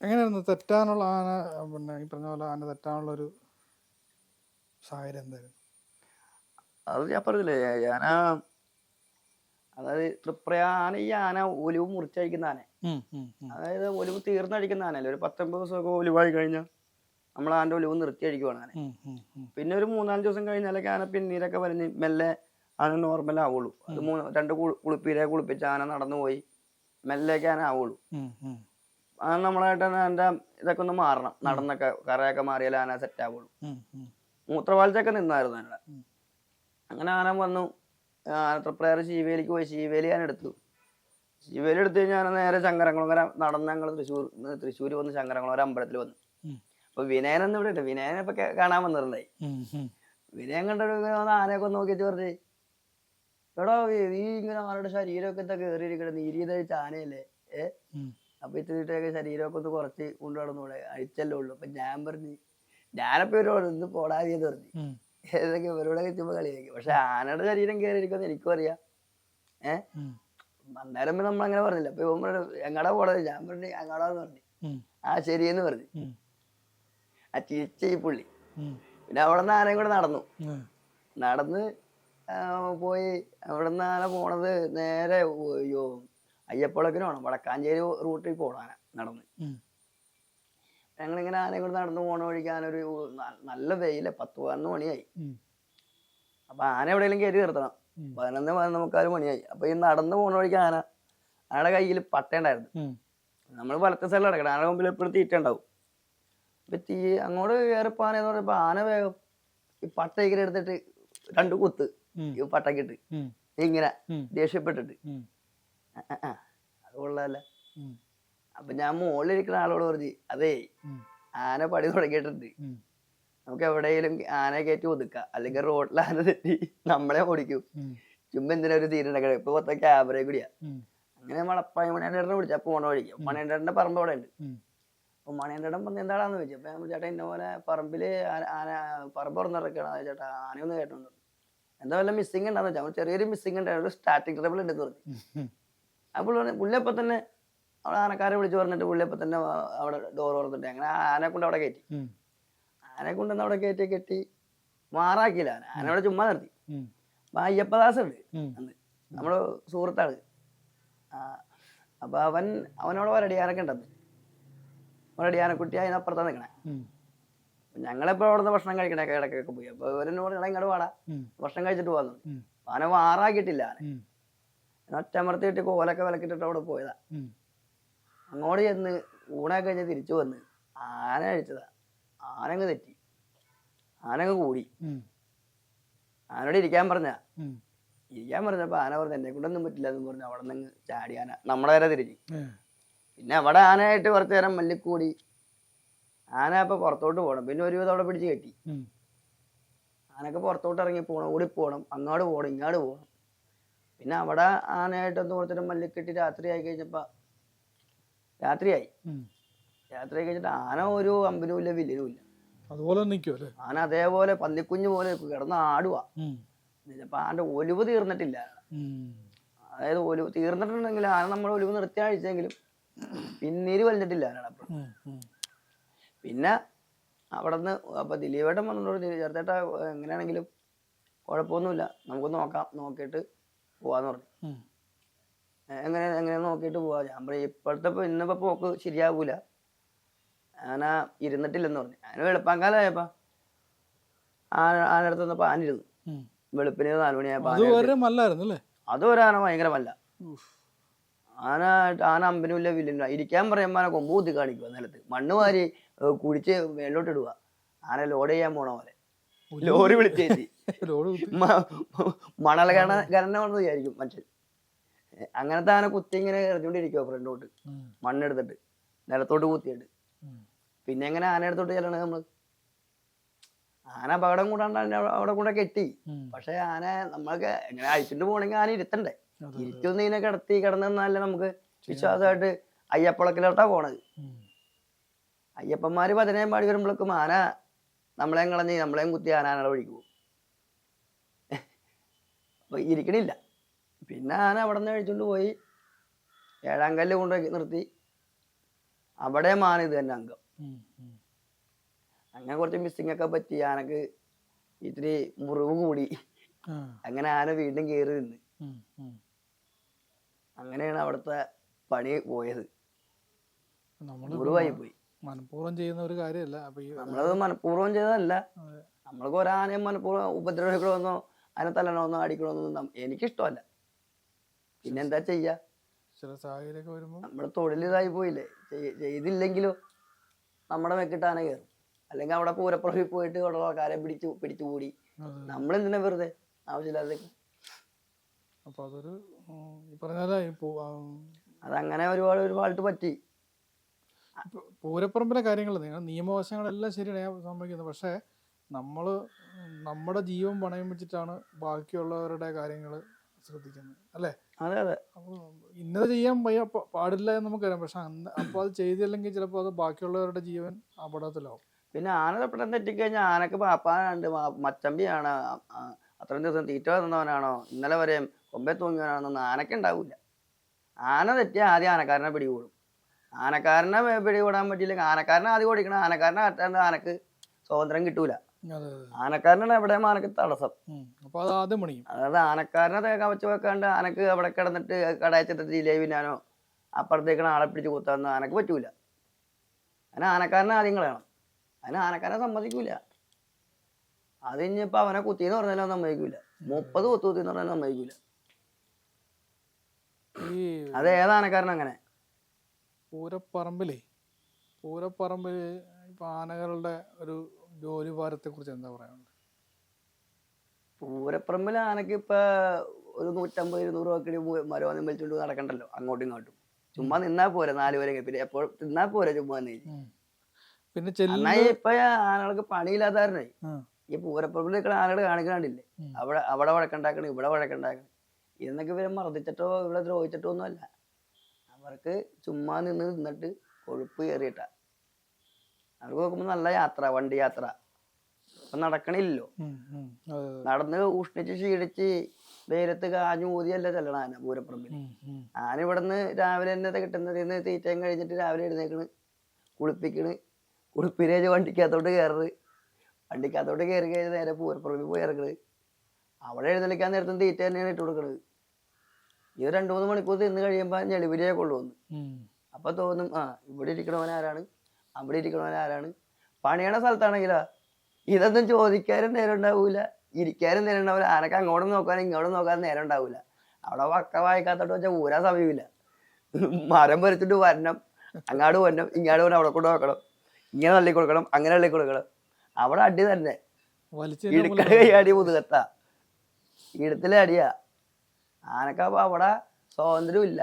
എങ്ങനെയായിരുന്നു തെറ്റാനുള്ള ആന പിന്നെ ഈ പറഞ്ഞ പോലെ ആന തെറ്റാനുള്ള ഒരു സാഹചര്യം എന്തായിരുന്നു? അത് ഞാൻ പറഞ്ഞില്ലേ ആന അതായത് തൃപ്രയാന ഈ ആന ഒലിവ് മുറിച്ചഴിക്കുന്ന ആന. അതായത് ഒലിവ് തീർന്നടിക്കുന്ന ആനല്ലേ ഒരു പത്തൊമ്പത് ദിവസമൊക്കെ ഒലിവായി കഴിഞ്ഞാൽ നമ്മൾ ആന്റെ ഒലിവ് നിർത്തി അടിക്കുവാണ് ആന പിന്നെ ഒരു മൂന്നാൽ ദിവസം കഴിഞ്ഞാലൊക്കെ ആന പിന്നീരൊക്കെ വരഞ്ഞ് മെല്ലെ ആന നോർമൽ ആവുള്ളൂ. അത് മൂന്ന് രണ്ട് കുളി- കുളിപ്പീരെ കുളിപ്പിച്ച് ആന നടന്നു പോയി മെല്ലേക്ക് ആന ആവുള്ളൂ. നമ്മളായിട്ട് എന്റെ ഇതൊക്കെ ഒന്ന് മാറണം. നടന്നൊക്കെ കറയൊക്കെ മാറിയാലേ ആന സെറ്റ് ആവുള്ളൂ. മൂത്രവാഴ്ചയൊക്കെ നിന്നായിരുന്നു ആനയുടെ അങ്ങനെ ആന വന്നു. ആനത്രപ്രയർ ശീവേലിക്ക് പോയി. ശീവേലി ഞാൻ എടുത്തു. ശീവേലി എടുത്തു കഴിഞ്ഞാൽ നേരെ ശങ്കരംകുളങ്ങര നടന്ന് ഞങ്ങൾ തൃശ്ശൂർ തൃശ്ശൂർ വന്ന് ശങ്കരംകുളങ്ങര അമ്പലത്തിൽ വന്നു. അപ്പൊ വിനയൻ എന്ന് ഇവിടെ ഉണ്ട്. വിനയനെ ഇപ്പൊ കാണാൻ വന്നിട്ടുണ്ടായി. വിനയൻ കണ്ടിട്ട് ആനയൊക്കെ ഒന്ന് നോക്കിയിട്ട് പറഞ്ഞു എടാ ഈ ഇങ്ങനെ ആനയുടെ ശരീരമൊക്കെ എന്താ കയറിയിരിക്കണ നീരിയതായിട്ട് ആനയല്ലേ ഏ? അപ്പൊ ഇത്തിരിട്ടൊക്കെ ശരീരമൊക്കെ ഒന്ന് കുറച്ച് കൊണ്ടു നടന്നൂടെ അഴിച്ചല്ലേ ഉള്ളു. അപ്പൊ ഞാൻ പറഞ്ഞു ഞാനപ്പോ ഇവരോട് ഇന്ന് പോടാതിയെന്ന് പറഞ്ഞു. ഏതൊക്കെ ഇവരോടൊക്കെ ചുമ്മാ കളിയാക്കി. പക്ഷെ ആനയുടെ ശരീരം കയറിയിരിക്കുമെന്ന് എനിക്കും അറിയാം. ഏഹ് അന്നേരം നമ്മൾ അങ്ങനെ പറഞ്ഞില്ല. അപ്പൊ ഇവൻ പറഞ്ഞു എങ്ങടാ പോടാ ഞാൻ പറഞ്ഞു എങ്ങടാന്ന് പറഞ്ഞു. ആ ശരിയെന്ന് പറഞ്ഞു. ആ ചിരിച്ച ഈ പുള്ളി. പിന്നെ അവിടെ നിന്ന് ആനയും കൂടെ നടന്നു. നടന്ന് പോയി. അവിടെ നിന്ന് ആന പോണത് നേരെ അയ്യോ അയ്യപ്പളക്കിന് പോണം വടക്കാഞ്ചേരി റൂട്ടിൽ പോകണം ആന നടന്ന് ഞങ്ങളിങ്ങനെ ആനയെ കൂടെ നടന്നു പോണ വഴിക്ക് ആന ഒരു നല്ല വെയില. പത്ത് പതിനൊന്ന് മണിയായി. അപ്പൊ ആന എവിടെയെങ്കിലും കയറി നിർത്തണം. പതിനൊന്ന് പതിനൊന്ന് മുക്കാൽ മണിയായി. അപ്പൊ ഈ നടന്നു പോണ വഴിക്ക് ആന ആനയുടെ കയ്യിൽ പട്ടയുണ്ടായിരുന്നു നമ്മൾ വലത്തെ സൈഡിൽ കിടക്കണം ആന മുമ്പിൽ എപ്പോഴും തീറ്റ ഉണ്ടാവും. അപ്പൊ തീ അങ്ങോട്ട് കയറിപ്പാനെന്ന് പറഞ്ഞപ്പോ ആന വേഗം ഈ പട്ട ഇങ്ങനെ എടുത്തിട്ട് രണ്ട് കുത്ത് ഈ പട്ടക്കിട്ട് ഇങ്ങനെ ദേഷ്യപ്പെട്ടിട്ട്. അത് കൊള്ളാല്ല അപ്പൊ ഞാൻ മുകളിലിരിക്കുന്ന ആളോട് പറഞ്ഞു അതേ ആന പടി തുടങ്ങിയിട്ടുണ്ട്. നമുക്ക് എവിടെയെങ്കിലും ആനയെ കയറ്റി ഒതുക്കാം. അല്ലെങ്കിൽ റോഡിൽ ആന തെറ്റി നമ്മളെ ഓടിക്കും. ചുമ്മാ എന്തിനാ ഒരു തീരുണ്ടക്കണം ഇപ്പൊ മൊത്തം ക്യാമറയും കൂടിയാ. അങ്ങനെ മണപ്പായ വിളിച്ചു. വിളിച്ചാ പോണ വഴിക്ക്. മണിയണ്ടേട്ടന്റെ പറമ്പ് അവിടെ ഉണ്ട് അപ്പൊ മണിയണ്ടേട്ടൻ പറഞ്ഞു എന്താടാന്ന് ചോദിച്ചു? അപ്പൊ ഞാൻ ചേട്ടാ ഇന്ന പോലെ പറമ്പിൽ ആന ആന പറമ്പ് തുറന്നിറക്കണം ചേട്ടാ ആനയൊന്നും കേട്ടോണ്ട് എന്താ വല്ല മിസ്സിംഗ് ഉണ്ടാന്ന് വെച്ചാൽ ചെറിയൊരു മിസ്സിംഗ് ഉണ്ടായിരുന്നു. സ്റ്റാറ്റിക് ട്രബിൾ ഉണ്ടെന്ന് പറഞ്ഞു. അപ്പോൾ പുള്ളിയപ്പം തന്നെ അവിടെ ആനക്കാരെ വിളിച്ചു പറഞ്ഞിട്ട് പുള്ളിയപ്പം തന്നെ അവിടെ ഡോർ തുറന്നിട്ട് അങ്ങനെ ആനെ കൊണ്ട് അവിടെ കയറ്റി. ആനെ കൊണ്ടുവന്ന് അവിടെ കയറ്റി കെട്ടി മാറാക്കിയില്ല ആന. ആന അവിടെ ചുമ്മാ നിർത്തി. അപ്പൊ അയ്യപ്പദാസ് ഉണ്ട് അന്ന്. നമ്മുടെ സുഹൃത്താണ് അപ്പൊ അവൻ അവനോട് ഒരടിയാനൊക്കെ ഉണ്ടെന്ന് ഒരടിയാനക്കുട്ടി അതിനപ്പുറത്താണ് നിൽക്കണേ ഞങ്ങളെപ്പോ അവിടുന്ന് ഭക്ഷണം കഴിക്കണേ ഇടയ്ക്കൊക്കെ പോയി. അപ്പൊ ഇവരെന്നോട് ഇട ഇങ്ങോട്ട് വാടാ. ഭക്ഷണം കഴിച്ചിട്ട് പോകാന്നു ആന മാറാക്കിയിട്ടില്ല ആന. ഒറ്റമർത്തിയിട്ട് കോലൊക്കെ വിലക്കിട്ടിട്ട് അവിടെ പോയതാ. അങ്ങോട്ട് ചെന്ന് ഊണൊക്കെ കഴിഞ്ഞ് തിരിച്ചു വന്ന് ആന അഴിച്ചതാ. ആനങ്ങ് തെറ്റി. ആനങ്ങ് കൂടി. ആനോട് ഇരിക്കാൻ പറഞ്ഞ ഇരിക്കാൻ പറഞ്ഞപ്പോ ആന പറഞ്ഞു എന്നെ കൊണ്ടൊന്നും പറ്റില്ല എന്ന് പറഞ്ഞു. അവിടെ നിന്ന് ചാടി ആന. നമ്മളെ നേരെ തിരിഞ്ഞു. പിന്നെ അവിടെ ആനയായിട്ട് കുറച്ചു നേരം മല്ലിക്കൂടി. ആന അപ്പൊ പുറത്തോട്ട് പോകണം പിന്നെ ഒരു വിധം അവിടെ പിടിച്ച് കെട്ടി. ആനക്ക് പുറത്തോട്ട് ഇറങ്ങി പോകണം ഓടി പോകണം അങ്ങോട്ട് പോകണം ഇങ്ങോട്ട് പോകണം പിന്നെ അവിടെ ആനയായിട്ടൊന്ന് കൊടുത്തിട്ട് മല്ലിക്കെട്ടി രാത്രി ആയി കഴിഞ്ഞപ്പോ രാത്രിയായി. രാത്രി ആയി കഴിഞ്ഞിട്ട് ആന ഒരു അമ്പനും ഇല്ല വില്ലിനും ഇല്ല. അതുപോലെ നിൽക്കുമല്ലേ ആന അതേപോലെ പന്നിക്കുഞ്ഞ് പോലെ കിടന്ന് ആടുക അപ്പൊ ആന്റെ ഒലിവ് തീർന്നിട്ടില്ല. അതായത് ഒലിവ് തീർന്നിട്ടുണ്ടെങ്കിൽ ആന നമ്മൾ ഒലിവ് നിർത്തി അഴിച്ചെങ്കിലും പിന്നീര് വലിഞ്ഞിട്ടില്ല ആനടപ്പം പിന്നെ അവിടെ നിന്ന് അപ്പൊ ദിലീപേട്ടൻ പറഞ്ഞോട് ചേർത്തേട്ടാ എങ്ങനെയാണെങ്കിലും കുഴപ്പമൊന്നുമില്ല. നമുക്ക് നോക്കാം നോക്കിയിട്ട് പോവാന്ന് പറഞ്ഞു. "ഏ, എങ്ങനെ എങ്ങനെ നോക്കിയിട്ട് പോവാ. ഞാൻ പറയും ഇപ്പോഴത്തെ ഇപ്പൊ ഇന്നിപ്പോ പോക്ക് ശരിയാകൂല ആന ഇരുന്നിട്ടില്ലെന്ന് പറഞ്ഞു. ആന വെളുപ്പാങ്കാലമായപ്പോ ആന ആനടുത്ത് വന്നപ്പോ ആന ഇരുന്നു വെളുപ്പിന് നാലുമണിയായപ്പോ അത് ആന ഭയങ്കര ഒരു ആന ആന ആന അമ്പനുമില്ല വില്ലില്ല ഇരിക്കാൻ പറയുമ്പോ ആന കൊമ്പ് കുത്തി കാണിക്കുക നിലത്ത്. മണ്ണ് വാരി കുടിച്ച് മേലോട്ട് ഇടുക ആന ലോഡ് ചെയ്യാൻ പോണ പോലെ. ലോറി വിളിച്ചേച്ചി ഖനന ഖനനമാണെന്ന് വിചാരിക്കും മനുഷ്യൻ. അങ്ങനത്തെ ആന കുത്തി ഇങ്ങനെ എറിഞ്ഞോണ്ടിരിക്കുക ഫ്രണ്ടോട്ട്. മണ്ണെടുത്തിട്ട്. നിലത്തോട്ട് കുത്തിയിട്ട്. പിന്നെ എങ്ങനെ ആന എടുത്തോട്ട് ചെല്ലണ നമ്മൾ? ആന അപകടം കൂടാണ്ട് അവിടെ- കൂടെ കെട്ടി. പക്ഷെ ആന നമ്മൾക്ക് എങ്ങനെ അഴിച്ചിട്ട് പോണെങ്കിൽ ആന ഇരുത്തണ്ടേ? ഇരുത്തൊന്നും ഇതിനെ കിടത്തി കിടന്നല്ല നമുക്ക് വിശ്വാസമായിട്ട് അയ്യപ്പളക്കിലോട്ടാ പോണത്. അയ്യപ്പന്മാര് പതിനേഴ് പാടി വരുമ്പോഴേക്കും ആന നമ്മളെയും കളഞ്ഞ് നമ്മളെയും കുത്തി ആന ആനയുടെ വഴിക്ക് പോകും അപ്പൊ ഇരിക്കണില്ല. പിന്നെ ആന അവിടെ നിന്ന് കഴിച്ചുകൊണ്ട് പോയി ഏഴാം കല്ല് കൊണ്ടുപോയി നിർത്തി. അവിടെ മാന ഇത് തന്നെ അംഗം. അങ്ങനെ കുറച്ച് മിസ്സിംഗ് ഒക്കെ പറ്റി ആനക്ക് ഇത്തിരി മുറിവ് കൂടി. അങ്ങനെ ആന വീണ്ടും കയറി നിന്ന്. അങ്ങനെയാണ് അവിടുത്തെ പണി പോയത്. മുറിവായി പോയി. മനഃപൂർവം ചെയ്യുന്ന ഒരു കാര്യമല്ല. അപ്പൊ ഈ നമ്മളത് മനഃപൂർവം ചെയ്തതല്ല. നമ്മൾക്ക് ഒരാനയും മനഃപൂർവം ഉപദ്രവിക്കണമെന്നോ അതിനെ തല്ലണമെന്നോ അടിക്കണമെന്നോ എനിക്കിഷ്ടമല്ല. പിന്നെ എന്താ ചെയ്യാ? ചില സാഹചര്യമൊക്കെ വരുമ്പോ നമ്മുടെ തൊഴിൽ ഇതായി പോയില്ലേ? ചെയ്- ചെയ്തില്ലെങ്കിലോ നമ്മുടെ മെക്കിട്ട് ആന കയറും അല്ലെങ്കിൽ അവിടെ പൂരപ്പുറവിൽ പോയിട്ട് അവിടെ ആൾക്കാരെ പിടിച്ചു പിടിച്ചു കൂടി. നമ്മൾ എന്തിനാ വെറുതെ ആവശ്യമില്ലാതെ അപ്പൊ അതൊരു അതങ്ങനെ ഒരുപാട് ഒരുപാട് പറ്റി. പൂരപ്പറമ്പിലെ കാര്യങ്ങൾ നിയമവശങ്ങളെല്ലാം ശരിയാണ് ഞാൻ സംഭവിക്കുന്നത്. പക്ഷേ നമ്മൾ നമ്മുടെ ജീവൻ പണയം വെച്ചിട്ടാണ് ബാക്കിയുള്ളവരുടെ കാര്യങ്ങൾ ശ്രദ്ധിക്കുന്നത് അല്ലേ? അതെ അതെ. അപ്പോൾ ഇന്നത് ചെയ്യാൻ വയ്യ പാടില്ല എന്ന് നമുക്കറിയാം. പക്ഷെ അന്ന് അപ്പോൾ അത് ചെയ്തില്ലെങ്കിൽ ചിലപ്പോൾ അത് ബാക്കിയുള്ളവരുടെ ജീവൻ അപകടത്തിലാവും. പിന്നെ ആന തപ്പിടം തെറ്റിക്കഴിഞ്ഞാൽ ആനക്ക് പാപ്പാനുണ്ട് മച്ചമ്പിയാണ്. അത്രയും ദിവസം തീറ്റ തന്നവനാണോ? ഇന്നലെ വരെയും കൊമ്പെ തൂങ്ങിയവനാണെന്നൊന്നും ആനക്ക് ഉണ്ടാവില്ല. ആന തെറ്റിയാൽ ആദ്യം ആനക്കാരനെ പിടികൂടും. ആനക്കാരനെ പിടികൂടാൻ പറ്റിയില്ല. ആനക്കാരനെ ആദ്യം ഓടിക്കണം ആനക്കാരനെ അറ്റാണ്ട് ആനക്ക് സ്വാതന്ത്ര്യം കിട്ടൂല. ആനക്കാരനാണ് എവിടെ ആനക്ക് തടസ്സം. അതായത് ആനക്കാരനെ തേക്കാൻ വെച്ച് വെക്കാണ്ട് ആനക്ക് അവിടെ കിടന്നിട്ട് കടയച്ചിട്ട് ജിലേബിനാനോ അപ്പുറത്തേക്കണ ആളെ പിടിച്ച് കുത്താനോ ആനക്ക് പറ്റൂല. അതിന് ആനക്കാരനെ ആദ്യം കളയണം അതിന് ആനക്കാരനെ സമ്മതിക്കൂല. അത് ഇനിയിപ്പോ അവനെ കുത്തിന്ന് പറഞ്ഞാലും സമ്മതിക്കൂല. മുപ്പത് കുത്തു കുത്തിന്ന് പറഞ്ഞാലും സമ്മതിക്കൂല. അത് ഏത് ആനക്കാരൻ അങ്ങനെ. പൂരപ്പറമ്പിലേ പൂരപ്പറമ്പിൽ ഇപ്പം ആനകളുടെ ഒരു ജോലി ഭാരത്തെക്കുറിച്ച് എന്താ പറയാനുള്ളത്? പൂരപ്പറമ്പിൽ ആനക്ക് ഇപ്പൊ ഒരു നൂറ്റമ്പത് ഇരുന്നൂറ് രൂപക്കിടി മരവാദം വലിച്ചുകൊണ്ട് നടക്കണ്ടല്ലോ അങ്ങോട്ടും ഇങ്ങോട്ടും. ചുമ്മാ നിന്നാ പോരെ നാല് പേരെ പിന്നെ എപ്പോൾ നിന്നാ പോരെ ചുമ്മാ നിന്ന് പിന്നെ ഇപ്പൊ ആനകൾക്ക് പണിയില്ലാത്താരനെ ആ. ഈ പൂരപ്പറമ്പിൽ നിൽക്കുന്ന ആനകൾ കാണിക്കണില്ലേ അവിടെ അവിടെ വഴക്കുണ്ടാക്കണം ഇവിടെ വഴക്കുണ്ടാക്കണം. ഇതൊക്കെ ഇവരെ മർദ്ദിച്ചിട്ടോ ഇവിടെ ദ്രോഹിച്ചിട്ടോ ഒന്നുമല്ല അവർക്ക് ചുമ്മാ നിന്ന് നിന്നിട്ട് കൊഴുപ്പ് കയറിയിട്ട. അവർക്ക് നോക്കുമ്പോൾ നല്ല യാത്ര വണ്ടി യാത്ര. അതെ അതെ. നടന്ന് ഉഷ്ണിച്ച് ക്ഷീണിച്ച് വെയിലത്ത് കാഞ്ഞു ഊതിയല്ല ചെല്ലണ ആന പൂരപ്പുറമ്പിൽ. ആന ഇവിടുന്ന് രാവിലെ തന്നെ കിട്ടുന്നതിന്ന് തീറ്റയും കഴിഞ്ഞിട്ട് രാവിലെ എഴുന്നേക്കണ്. കുളിപ്പിക്കണ്. കുളിപ്പിനേജ് വണ്ടിക്കകത്തോട്ട് കയറത് വണ്ടിക്കകത്തോട്ട് കയറി കഴിഞ്ഞ് നേരെ പൂരപ്പുറമ്പിൽ പോയി ഇറങ്ങണ്. അവിടെ എഴുന്നേൽക്കാൻ നേരത്തും തീറ്റ തന്നെയാണ് ഇട്ട് കൊടുക്കണത്. ഇത് രണ്ടു മൂന്ന് മണിക്കൂർ തിന്ന് കഴിയുമ്പോൾ ഞെളിവിരിയെ കൊള്ളുവന്നു. അപ്പൊ തോന്നും ആ ഇവിടെ ഇരിക്കണവൻ ആരാണ്? അവിടെ ഇരിക്കണവൻ ആരാണ്? പണിയണ സ്ഥലത്താണെങ്കിലാ? ഇതൊന്നും ചോദിക്കാനും നേരം ഉണ്ടാവൂല. ഇരിക്കാനും നേരം ഉണ്ടാവില്ല ആനക്ക് അങ്ങോട്ടും നോക്കാനും ഇങ്ങോട്ടും നോക്കാനും നേരം ഉണ്ടാവൂല. അവിടെ വക്ക വായിക്കാത്തോട്ട് വെച്ചാൽ ഊരാ സമയമില്ല. മരം പറിച്ചിട്ട് വരണം. അങ്ങാട് വരണം. ഇങ്ങാട് വരണം. അവിടെ കൊണ്ട് നോക്കണം. ഇങ്ങനെ തള്ളി കൊടുക്കണം അങ്ങനെ തള്ളി കൊടുക്കണം അവിടെ അടി തന്നെ. കൈയടി മുതുകത്താ. ഇടത്തിലെ അടിയാ. ആനക്കപ്പ അവിടെ സ്വാതന്ത്ര്യം ഇല്ല.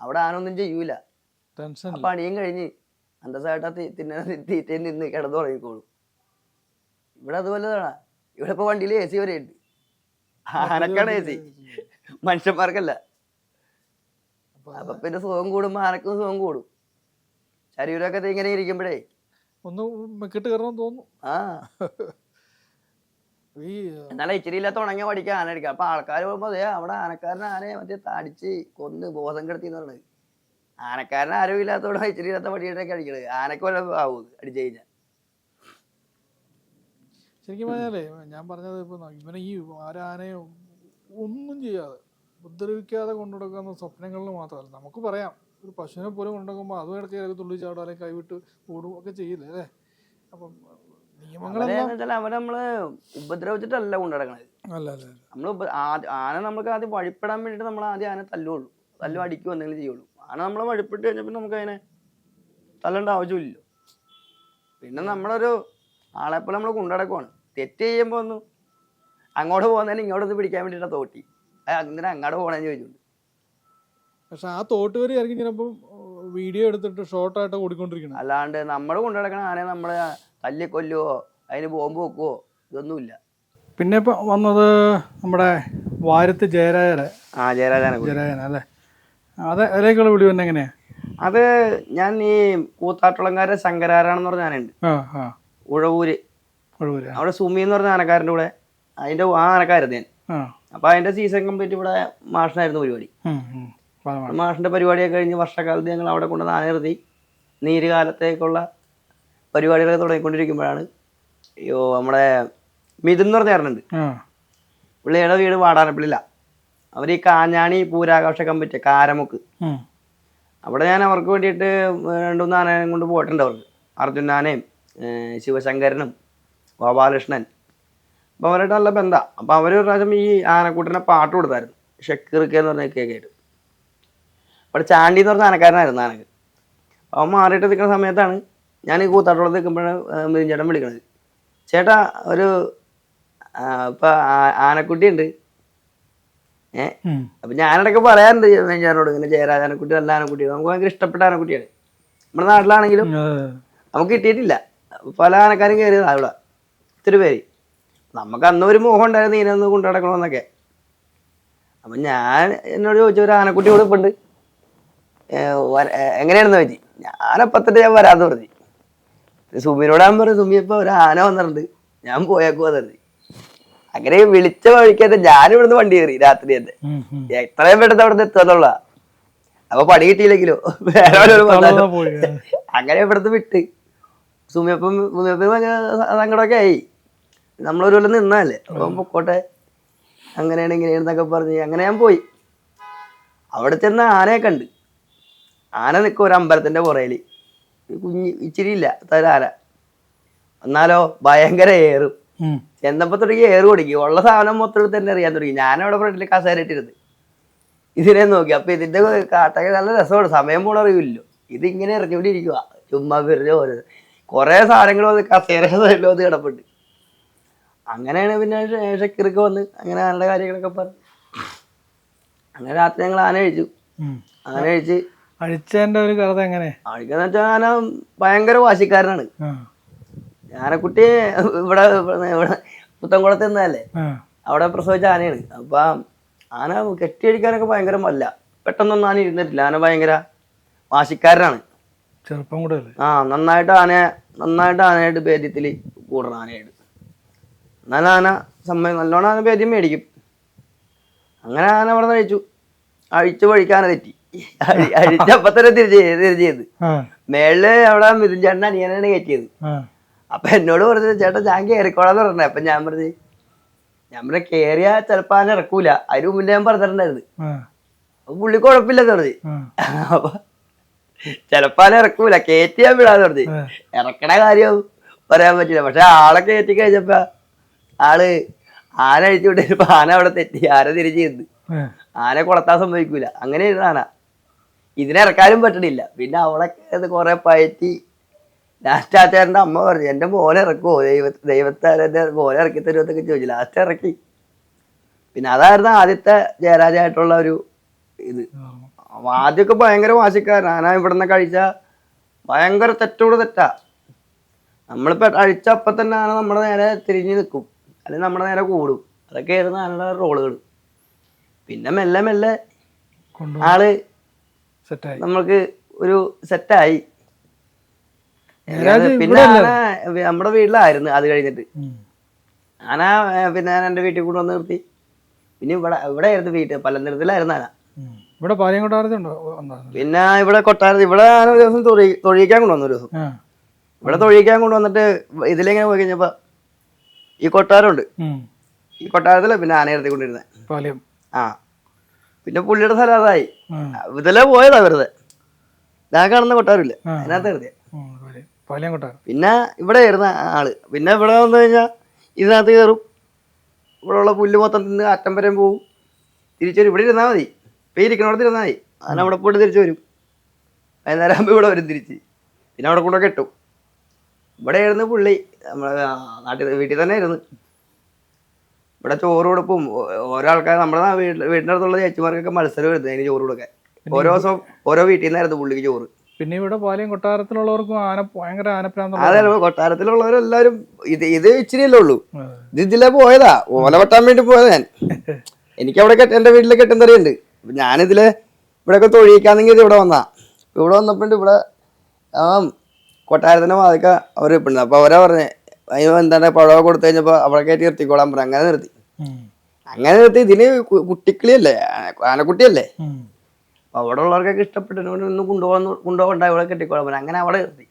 അവിടെ ആനൊന്നും ചെയ്യൂല. ടെൻഷൻ ആ പണിയും കഴിഞ്ഞ് അന്തസ്സായിട്ട് തിന്ന തീറ്റയിൽ നിന്ന് കിടന്നു തുടങ്ങിക്കോളും ഇവിടെ അതുപോലെതാണ് ഇവിടെ ഇപ്പൊ വണ്ടിയിൽ എ സി വരെ ഉണ്ട്. ആനക്കാണ് എ സി മനുഷ്യന്മാർക്കല്ല. അപ്പൊ പിന്നെ സുഖം കൂടുമ്പോ ആനക്കും സുഖം കൂടും. ശരീരമൊക്കെ ഇങ്ങനെ ഇരിക്കുമ്പോഴേ. ഒന്ന് മെക്കിട്ട് കയറണം തോന്നുന്നു. ആ. എന്നാലും ഇച്ചിരി ഇല്ലാത്ത ഉണങ്ങിയ പഠിക്കാൻ ആന അടിക്കാം. അപ്പൊ ആൾക്കാർ പോകുമ്പോ അതെ അവിടെ ആനക്കാരനെ ആനയെ മറ്റേ തടിച്ച് കൊന്ന് ബോധം കെടുത്തി എന്ന് പറഞ്ഞത്. ആനക്കാരൻ ആരും ഇല്ലാത്തോടെ ഇച്ചിരി ഇല്ലാത്ത പടിയിട്ടൊക്കെ അടിക്കണത്. ആനക്ക് വല്ല ആവും അടിച്ചു കഴിഞ്ഞാൽ ശരിക്കും പറഞ്ഞാലേ ഞാൻ പറഞ്ഞത് ഇപ്പൊ ഇവനെ ഈ ആരാനയെ ഒന്നും ചെയ്യാതെ ഉപദ്രവിക്കാതെ കൊണ്ടുനടക്കുന്ന സ്വപ്നങ്ങളിൽ മാത്രമല്ല. നമുക്ക് പറയാം ഒരു പശുവിനെ പോലും കൊണ്ടുനടക്കുമ്പോൾ അതും ഇടയ്ക്ക് തുള്ളി ചാടും അല്ലെങ്കിൽ കൈവിട്ട് ഓടും ഒക്കെ ചെയ്യില്ലേ അല്ലേ? അപ്പം അവരെ നമ്മൾ ഉപദ്രവിച്ചിട്ടല്ല കൊണ്ടുനടക്കണത്. നമ്മൾ ആന നമുക്ക് ആദ്യം വഴിപ്പെടാൻ വേണ്ടിട്ട് നമ്മൾ ആദ്യം ആന തല്ലുള്ളൂ. തല്ലു അടിക്കും എന്തെങ്കിലും ചെയ്യുള്ളൂ. ആന നമ്മളെ വഴിപ്പെട്ട് കഴിഞ്ഞപ്പോൾ നമുക്ക് അതിനെ തല്ലേണ്ട ആവശ്യമില്ലല്ലോ പിന്നെ നമ്മളൊരു ആളെപ്പോലെ നമ്മൾ കൊണ്ടുനടക്കുവാണ്. തെറ്റ് ചെയ്യുമ്പോൾ ഒന്നും അങ്ങോട്ട് പോകുന്നതിന് ഇങ്ങോട്ട് ഒന്ന് പിടിക്കാൻ വേണ്ടിയിട്ടാണ് തോട്ടി. അങ്ങനെ അങ്ങോട്ട് പോകണമെന്ന് ചോദിച്ചുണ്ട്. പക്ഷെ ആ തോട്ട് വരെ ഇറങ്ങി ചിലപ്പോ വീഡിയോ എടുത്തിട്ട് ഷോർട്ടായിട്ട് ഓടിക്കൊണ്ടിരിക്കണം അല്ലാണ്ട് നമ്മൾ കൊണ്ടുനടക്കണ ആനയെ നമ്മൾ തല്ലി കൊല്ലുവോ അതിന് ബോംബ് വെക്കുവോ? ഇതൊന്നുമില്ല. പിന്നെ ഇപ്പൊ വന്നത് നമ്മുടെ വാരത്ത് ജയരാജരെ ആ ജയരാജാനെ കുറിച്ച്. ജയരാജൻ അല്ലേ? അത് അതിലേക്കുള്ള വിളി വന്നെ എങ്ങനെയാ? അത് ഞാൻ ഈ കൂത്താട്ടുളങ്കാരെ ശങ്കരാരാണെന്ന് പറഞ്ഞ ആനയുണ്ട്. ആ ആ. ഉഴവൂര്. അവിടെ സുമി എന്ന് പറഞ്ഞ ആനക്കാരന്റെ കൂടെ. അതിന്റെ ആ ആനക്കാരത് ഞാൻ. ആ. അപ്പൊ അതിന്റെ സീസൺ കംപ്ലീറ്റ് ഇവിടെ മാഷിനായിരുന്നു പരിപാടി. ഉം, ഉം. പദമാണ്. മാഷിന്റെ പരിപാടിയൊക്കെ കഴിഞ്ഞ് വർഷക്കാലത്ത് ഞങ്ങൾ അവിടെ കൊണ്ടുവന്ന് ആന നിർത്തി നീര് കാലത്തേക്കുള്ള പരിപാടികളൊക്കെ തുടങ്ങിക്കൊണ്ടിരിക്കുമ്പോഴാണ്. അയ്യോ നമ്മുടെ മിഥുൻ എന്ന് പറഞ്ഞ ചേട്ടനുണ്ട് പുള്ളിയുടെ വീട് വാടാനപ്പിള്ളില്ല അവർ ഈ കാഞ്ഞാണി പൂരാഘോഷ കമ്മിറ്റി കാരമുക്ക്. അവിടെ ഞാൻ അവർക്ക് വേണ്ടിയിട്ട് രണ്ടുമൂന്ന് ആനയും കൊണ്ട് പോയിട്ടുണ്ട് അവർക്ക്. അർജുൻ ആനയും ശിവശങ്കരനും ഗോപാലകൃഷ്ണൻ. അപ്പോൾ അവരായിട്ട് നല്ല ബന്ധമാണ് അപ്പോൾ അവർ ഒരു പ്രാവശ്യം ഈ ആനക്കൂട്ടിനെ പാട്ട് കൊടുത്തായിരുന്നു. ഷക്കീർക്ക് എന്ന് പറഞ്ഞ കേൾക്കായിട്ട് അവിടെ ചാണ്ടി എന്ന് പറഞ്ഞ ആനക്കാരനായിരുന്നു ആനക്ക്. അവൻ മാറിയിട്ട് നിൽക്കുന്ന സമയത്താണ് ഞാൻ ഈ കൂത്താട്ടോളത്ത് നിൽക്കുമ്പോഴാണ് മിരിഞ്ചേട്ടൻ വിളിക്കണത്. ചേട്ടാ ഒരു ഇപ്പൊ ആനക്കുട്ടി ഉണ്ട് ഏഹ്. അപ്പൊ ഞാനിടയ്ക്ക് പറയാറുണ്ട് ചേട്ടനോട് ഇങ്ങനെ ജയരാജ ആനക്കുട്ടി നല്ല ആനക്കുട്ടി നമുക്ക് ഭയങ്കര ഇഷ്ടപ്പെട്ട ആനക്കുട്ടിയാണ്. നമ്മുടെ നാട്ടിലാണെങ്കിലും നമുക്ക് കിട്ടിയിട്ടില്ല. പല ആനക്കാരും കയറിയതാണ് അവിടെ ഒത്തിരി പേര്. നമുക്ക് അന്ന് ഒരു മോഹം ഉണ്ടായിരുന്നു ഇതിനൊന്ന് കൊണ്ടു നടക്കണമെന്നൊക്കെ. അപ്പൊ ഞാൻ എന്നോട് ചോദിച്ച ഒരു ആനക്കുട്ടി ഇവിടെ ഏർ എങ്ങനെയാണെന്ന് ചോദിച്ചു. ഞാനപ്പത്തിട്ട് ഞാൻ വരാന്ന് പറഞ്ഞു. സുമിനോട് ഞാൻ പറഞ്ഞു സുമി ഇപ്പൊ ഒരു ആന വന്നിട്ടുണ്ട്. ഞാൻ പോയേക്കുവാ പറഞ്ഞു അങ്ങനെ വിളിച്ച വഴിക്കത്തെ ഞാൻ ഇവിടുന്ന് വണ്ടി കയറി രാത്രി തന്നെ. എത്രയും പെട്ടെന്ന് അവിടെ എത്തുന്നുള്ള അപ്പൊ പണി കിട്ടിയില്ലെങ്കിലോ വേറെ. അങ്ങനെ ഇവിടുന്ന് വിട്ട്. സുമിയപ്പം സുമിയപ്പം ഭയങ്കര സങ്കടമൊക്കെ ആയി. നമ്മളൊരു കൊല്ലം നിന്നല്ലേ അപ്പം പൊക്കോട്ടെ. അങ്ങനെയാണ് ഇങ്ങനെയാണെന്നൊക്കെ പറഞ്ഞ് അങ്ങനെ ഞാൻ പോയി. അവിടെ ചെന്ന് ആനയെ കണ്ട്. ആന നിൽക്കും ഒരു അമ്പലത്തിന്റെ പുറയിൽ കുഞ്ഞ് ഇച്ചിരി ഇല്ല തരാല. എന്നാലോ ഭയങ്കര ഏറും. ചെന്നപ്പോ തുടങ്ങി ഏറ് കൊടുക്കി ഉള്ള സാധനം മൊത്തം എടുത്ത് തന്നെ അറിയാൻ തുടങ്ങി. ഞാനവിടെ ഫ്രണ്ടിൽ കസേരട്ടിരുന്ന് ഇതിനെ നോക്കി. അപ്പൊ ഇതിന്റെ കാട്ടൊക്കെ നല്ല രസമാണ്. സമയം പോണ അറിയില്ലോ ഇതിങ്ങനെ എറിഞ്ഞുകൊണ്ടിരിക്കുക ചുമ്മാ വെറുതെ ഓരോ കുറെ സാധനങ്ങൾ വന്ന് കസേര സൈഡിൽ വന്ന് കിടപ്പുണ്ട്. അങ്ങനെയാണ് പിന്നെ ഷക്കീർക്ക് വന്ന് അങ്ങനെ ആനയുടെ കാര്യങ്ങളൊക്കെ പറഞ്ഞു. അങ്ങനെ രാത്രി ഞങ്ങൾ ആന കഴിച്ചു. ആന കഴിച്ച് അഴിച്ചതിന്റെ ഒരു കഥ എങ്ങനെ? ആൾക്കെന്ന് വെച്ചാൽ ഞാൻ ഭയങ്കര വാശിക്കാരനാണ്. ആ. ആനക്കുട്ടി ഇവിടെ ഇവിടെ പുത്തൻകുളത്ത് നിന്നല്ലേ അവിടെ പ്രസവിച്ച ആനയാണ്. അപ്പൊ ആന കെട്ടിയടിക്കാനൊക്കെ ഭയങ്കര മല്ല. പെട്ടെന്നൊന്നും ആന ഇരുന്നിട്ടില്ല. ആന ഭയങ്കര വാശിക്കാരനാണ്. ചെറുപ്പം കൂടെ ആ നന്നായിട്ട് ആന നന്നായിട്ട് ആനയുടെ ഭേദ്യത്തിൽ കൂടണം ആനയായിട്ട് എന്നാലും ആന സമയം നല്ലോണം ആന ഭേദ്യം മേടിക്കും. അങ്ങനെ ആന അവിടെ നിന്ന് അഴിച്ചു. അഴിച്ചു വഴിക്കാന തെറ്റി. അഴിച്ചപ്പോ തന്നെ തിരിച്ചു തിരിച്ചു ചെയ്ത് മേളിൽ അവിടെ മിഥുൻചേട്ടൻ അനിയനാണ് കയറ്റിയത് അപ്പൊ എന്നോട് പറഞ്ഞു ചേട്ടാ ഞാൻ കയറിക്കോളാന്ന് പറഞ്ഞേ. അപ്പൊ ഞാൻ പറഞ്ഞു ഞാൻ പറഞ്ഞ കേറിയാ ചെലപ്പോ ആന ഇറക്കൂല. അതിന് മുന്നേ ഞാൻ പറഞ്ഞിട്ടുണ്ടായിരുന്നു. അപ്പൊ പുള്ളി കുഴപ്പമില്ലെന്ന് പറഞ്ഞു. അപ്പൊ ചെലപ്പോ ആന ഇറക്കൂല. കേറ്റിയാ വിടാന്ന് പറഞ്ഞു. ഇറക്കണ കാര്യം പറയാൻ പറ്റില്ല. പക്ഷെ ആളെ കയറ്റി കഴിഞ്ഞപ്പോ ആൾ ആന അഴിച്ചു വിട്ടപ്പോ ആന അവിടെ തെറ്റി. ആന തിരിച്ചു ചെന്ന്. ആന കൊളത്താൻ സംഭവിക്കൂല അങ്ങനെയായിരുന്നു ആന. ഇതിനെ ഇറക്കാനും പറ്റണില്ല. പിന്നെ അവളൊക്കെ അത് കുറെ പയറ്റി. ലാസ്റ്റ് ആ ചേട്ടന്റെ അമ്മ പറഞ്ഞു എന്റെ മോനെ ഇറക്കുമോ ദൈവ ദൈവത്താരന്റെ മോനെ ഇറക്കി തരുമെന്നൊക്കെ ചോദിച്ചു. ലാസ്റ്റ് ഇറക്കി. പിന്നെ അതായിരുന്നു ആദ്യത്തെ ജയരാജായിട്ടുള്ള ഒരു ഇത്. ആദ്യമൊക്കെ ഭയങ്കര വാശിക്കാരൻ ആന ഇവിടുന്ന് കഴിച്ച ഭയങ്കര തെറ്റോട് തെറ്റാ. നമ്മളിപ്പോ അഴിച്ച അപ്പം തന്നെ ആന നമ്മുടെ നേരെ തിരിഞ്ഞു നിൽക്കും അല്ലെങ്കിൽ നമ്മുടെ നേരെ കൂടും. അതൊക്കെ ആയിരുന്നു ആനയുടെ റോളുകൾ പിന്നെ മെല്ലെ മെല്ലെ ആൾ സെറ്റായി. നമ്മൾക്ക് ഒരു സെറ്റായി. പിന്നെ നമ്മുടെ വീട്ടിലായിരുന്നു അത് കഴിഞ്ഞിട്ട്. ആനാ പിന്നെ ഞാൻ എന്റെ വീട്ടിൽ കൂടെ വന്ന് നിർത്തി. പിന്നെ ഇവിടെ ഇവിടെ ആയിരുന്നു വീട്ടിൽ പലനിരത്തിലായിരുന്നു ആന. ഇവിടെ പിന്നെ ഇവിടെ കൊട്ടാരത്ത് ഇവിടെ ആന ഒരു ദിവസം തൊഴി തൊഴിയിക്കാൻ കൊണ്ടുവന്നു ഒരു ദിവസം. ഇവിടെ തൊഴിയിക്കാൻ കൊണ്ടുവന്നിട്ട് ഇതിലെങ്ങനെ പോയി കഴിഞ്ഞപ്പോ ഈ കൊട്ടാരമുണ്ട്. ഈ കൊട്ടാരത്തിലെ പിന്നെ ആന കൊണ്ടിരുന്നേ പാലിയം. ആ. പിന്നെ പുള്ളിയുടെ സ്ഥലം അതായി. ഇതല്ല ഇതിലെ പോയതാ വെറുതെ. ഞാൻ കാണുന്ന കൊട്ടാരമില്ല. അതിനകത്ത് വെറുതെ പിന്നെ ഇവിടെ ആയിരുന്ന ആൾ. പിന്നെ ഇവിടെ വന്നു കഴിഞ്ഞാൽ ഇതിനകത്ത് കയറും. ഇവിടെ ഉള്ള പുല്ല് മൊത്തം നിന്ന് അറ്റം വരെ പോവും. തിരിച്ചു ഇവിടെ ഇരുന്നാൽ മതി. ഇപ്പം ഇരിക്കണോടത്ത് ഇരുന്നാൽ മതി. അതിന് അവിടെ പോയിട്ട് തിരിച്ചു വരും. വൈകുന്നേരം ആകുമ്പോൾ ഇവിടെ വരും തിരിച്ച്. പിന്നെ അവിടെ കൂടെ കെട്ടും. ഇവിടെ ആയിരുന്നു പുള്ളി. നമ്മളെ നാട്ടിൽ വീട്ടിൽ തന്നെ ആയിരുന്നു. ഇവിടെ ചോറ് കൊടുപ്പും ഓരോ ആൾക്കാർ നമ്മുടെ വീടിന്റെ അടുത്തുള്ള ചേച്ചിമാർക്കൊക്കെ മത്സരം വരുന്നത് അതിന് ചോറ് കൊടുക്കാൻ. ഓരോ ദിവസം ഓരോ വീട്ടിൽ നിന്നായിരുന്നു പുള്ളിക്ക് ചോറ്. പിന്നെ ഇവിടെ പോലെയും കൊട്ടാരത്തിലുള്ളവർക്കും ആന ഭയങ്കര ആനപ്രാന്തം അതെ കൊട്ടാരത്തിലുള്ളവരെല്ലാരും ഇത് ഇത് ഇച്ചിരിയല്ലേ ഉള്ളൂ. ഇത് ഇതിലെ പോയതാ. ഓല വെട്ടാൻ വേണ്ടി പോയതാ ഞാൻ. എനിക്ക് അവിടെ കെട്ട എന്റെ വീട്ടിൽ കെട്ടുന്നറിയുണ്ട് ഞാനിതിൽ ഇവിടെയൊക്കെ തൊഴിയിക്കാന്നെങ്കിൽ ഇവിടെ വന്നാ. ഇവിടെ വന്നപ്പോണ്ട് ഇവിടെ ആ കൊട്ടാരത്തിന്റെ വാതിക്ക അവർ ഇപ്പിണ്ട് അപ്പൊ അവരാ പറഞ്ഞേ അതിന് എന്താണ് പഴവ കൊടുത്തു കഴിഞ്ഞപ്പോ അവിടെ കയറ്റി നിർത്തിക്കോളാൻ പറഞ്ഞു. അങ്ങനെ നിർത്തി. അങ്ങനെ ഇതിന് കുട്ടിക്കിളിയല്ലേ? ആന- ആനക്കുട്ടിയല്ലേ അവിടെ ഉള്ളവർക്കൊക്കെ ഇഷ്ടപ്പെട്ടു. ഒന്ന് കൊണ്ടുപോകാൻ കൊണ്ടുപോകണ്ട ഇവിടെ കെട്ടിക്കോളാൻ അങ്ങനെ അവിടെ നിർത്തി.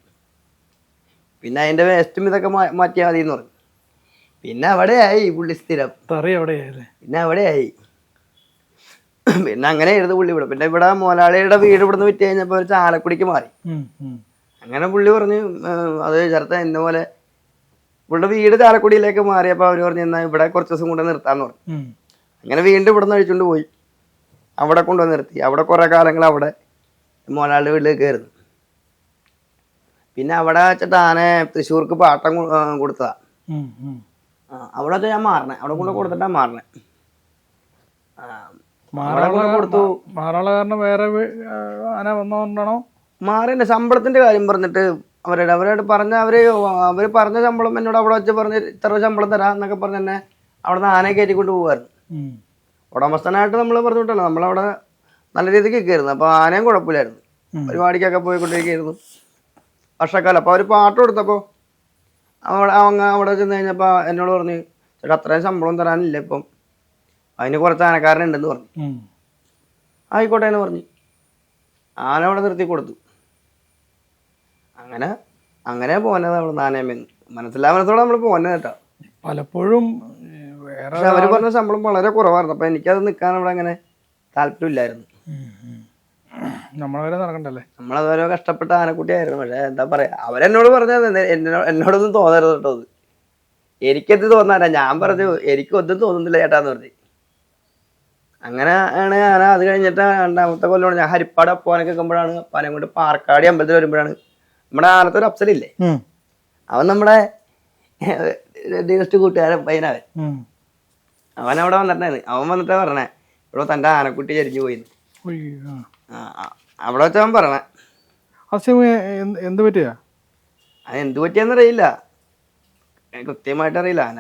പിന്നെ അതിന്റെ വേസ്റ്റും ഇതൊക്കെ മാറ്റിയാൽ മതി എന്ന് പറഞ്ഞു. പിന്നെ അവിടെയായി പുള്ളി സ്ഥിരം. പിന്നെ അവിടെയായി. പിന്നെ അങ്ങനെ ആയിരുന്നു പുള്ളി ഇവിടെ. പിന്നെ ഇവിടെ മോലാളിയുടെ വീട് ഇവിടെ നിന്ന് വിറ്റ് കഴിഞ്ഞപ്പോൾ ഒരു ചാലക്കുടിക്ക് മാറി. അങ്ങനെ പുള്ളി പറഞ്ഞു "ഏഹ്, അത് ചേർത്ത എന്നെ പോലെ പുള്ളിയുടെ വീട് ചാലക്കുടിയിലേക്ക് മാറിയപ്പോൾ അവർ പറഞ്ഞു എന്നാൽ ഇവിടെ കുറച്ച് ദിവസം കൊണ്ട് നിർത്താന്ന് പറഞ്ഞു. അങ്ങനെ വീണ്ടും ഇവിടെ നിന്ന് അഴിച്ചുകൊണ്ട് പോയി. അവിടെ കൊണ്ടുവന്ന് നിർത്തി. അവിടെ കുറേ കാലങ്ങൾ അവിടെ മോനാളുടെ വീട്ടിലേക്ക് കയറുന്നു. പിന്നെ അവിടെ വെച്ചിട്ട് ആനെ തൃശ്ശൂർക്ക് പാട്ടം കൊടുത്തതാ. അവിടെ വെച്ചാൽ ഞാൻ മാറണേ. അവിടെ കൊണ്ട് കൊടുത്തിട്ടാ മാറണേ. മാറാനുള്ള കൊടുത്തു. മാറാള കാരണം വേറെ ആന വന്നതുകൊണ്ടാണോ മാറിന്റെ ശമ്പളത്തിന്റെ കാര്യം പറഞ്ഞിട്ട് അവരോട് അവരോട് പറഞ്ഞ അവർ അവർ പറഞ്ഞ ശമ്പളം എന്നോട് അവിടെ വെച്ച് പറഞ്ഞ് ഇത്ര ശമ്പളം തരാം എന്നൊക്കെ പറഞ്ഞ് തന്നെ അവിടെ നിന്ന് ആനയെ കയറ്റിക്കൊണ്ട് പോകുമായിരുന്നു ഉടമസ്ഥനായിട്ട് നമ്മൾ പറഞ്ഞു വിട്ടല്ലോ നമ്മളവിടെ നല്ല രീതിക്ക് നിൽക്കായിരുന്നു. അപ്പോൾ ആനയും കുഴപ്പമില്ലായിരുന്നു. പരിപാടിക്കൊക്കെ പോയിക്കൊണ്ടിരിക്കുകയായിരുന്നു വർഷക്കാലം. അപ്പോൾ അവർ പാട്ട് കൊടുത്തപ്പോൾ അവിടെ അവങ്ങ അവിടെ ചെന്ന് കഴിഞ്ഞപ്പോൾ എന്നോട് പറഞ്ഞു ചേട്ടാ അത്രയും ശമ്പളം തരാനില്ല ഇപ്പം. അതിന് കുറച്ച് ആനക്കാരനുണ്ടെന്ന് പറഞ്ഞു. ആയിക്കോട്ടെ എന്ന് പറഞ്ഞു. ആന അവിടെ നിർത്തി കൊടുത്തു. അങ്ങനെ അങ്ങനെ പോന്നത് നമ്മൾ നാണയമേന്ന് മനസ്സിലാ മനസ്സോടെ നമ്മൾ പോന്നെ കേട്ടോ. പലപ്പോഴും പക്ഷെ അവർ പറഞ്ഞ ശമ്പളം വളരെ കുറവായിരുന്നു. അപ്പൊ എനിക്കത് നിൽക്കാൻ അവിടെ അങ്ങനെ താല്പര്യമില്ലായിരുന്നു. നമ്മളവരെ നടക്കണ്ടല്ലേ? നമ്മളത് ഓരോ കഷ്ടപ്പെട്ട ആനക്കുട്ടിയായിരുന്നു. പക്ഷെ എന്താ പറയാ അവരെന്നോട് പറഞ്ഞത് എന്നോടൊന്നും തോന്നരുത് കേട്ടോ അത്. എനിക്കെന്ത് തോന്നാനാ? ഞാൻ പറഞ്ഞു എനിക്കൊന്നും തോന്നുന്നില്ല ചേട്ടാന്ന് പറഞ്ഞു. അങ്ങനെ ആണ് ഞാൻ അത് കഴിഞ്ഞിട്ട് രണ്ടാമത്തെ കൊല്ലമാണ് ഞാൻ ഹരിപ്പാട് അപ്പോനൊക്കെ നിൽക്കുമ്പോഴാണ് പനം കൊണ്ട് പാർക്കാടി അമ്പലത്തിൽ വരുമ്പോഴാണ് നമ്മുടെ ആനത്തെ ഒരു അപ്സലില്ലേ അവൻ നമ്മുടെ ഡിയറസ്റ്റ് കൂട്ടുകാരൻ പയ്യനവൻ. അവൻ അവിടെ വന്നിട്ടുണ്ടായിരുന്നു. അവൻ വന്നിട്ടാ പറഞ്ഞേ ഇവിടെ തന്റെ ആനക്കുട്ടി ചരിഞ്ഞു പോയി അവിടെ വെച്ചവൻ പറഞ്ഞേ. എന്ത് പറ്റിയാ? അത് എന്ത് പറ്റിയെന്നറിയില്ല. കൃത്യമായിട്ട് അറിയില്ല ആന